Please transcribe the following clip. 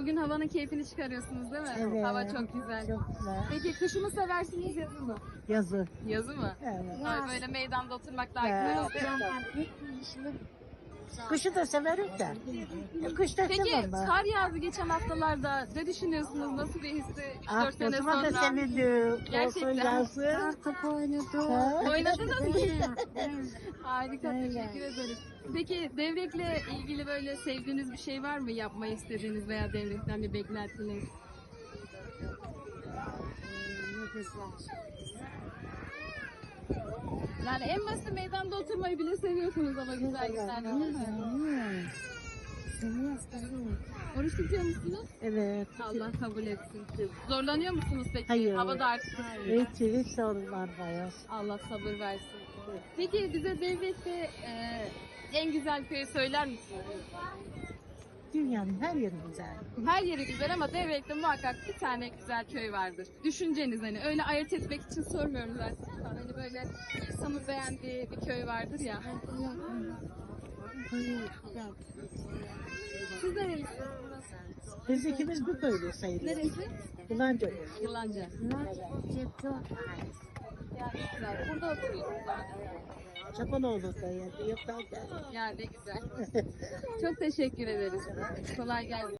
Bugün havanın keyfini çıkarıyorsunuz değil mi? Evet. Hava çok güzel. Çok güzel. Peki kışı mı seversiniz yazı mı? Yazı. Yazı mı? Evet. Ay, böyle meydanda oturmak daha Evet. güzel oluyor. Kışı da severim de. E, Kış da Peki sevmem. kar yağdı geçen haftalarda. Ne düşünüyorsunuz? Nasıl bir histi? 3-4 Ah, sene kızıma da sonra. sevindim. Gerçekten. Olsun yazı. Top oynadı. Oynadınız mı? Harika Öyle. teşekkür ederim. Peki devrekle ilgili böyle sevdiğiniz bir şey var mı? Yapmayı istediğiniz veya devrekten bir beklentiniz? Yani en basit meydanda oturmayı bile seviyorsunuz ama güzel güzel. Oruç tutuyor musunuz? Evet. Allah kabul etsin. Zorlanıyor musunuz peki? Hayır. Hava da artık Hiç, hiç sorun var bayağı. Allah sabır versin. Peki bize devlette e, en güzel köyü söyler misiniz? Dünyanın her yeri güzel. Her yeri güzel ama Devrek'te muhakkak bir tane güzel köy vardır. Düşünceniz hani öyle ayırt etmek için sormuyorum zaten. Hani böyle insanın beğendiği bir köy vardır ya. Siz nerelisiniz? Biz ikimiz bu köyde sayılır. Neresi? Bulanca. Yılanca. Yani güzel. Burada oturuyorsunuz zaten. Çapanoğlu da yani. Yok daha ne güzel. Çok teşekkür ederiz. Kolay gelsin.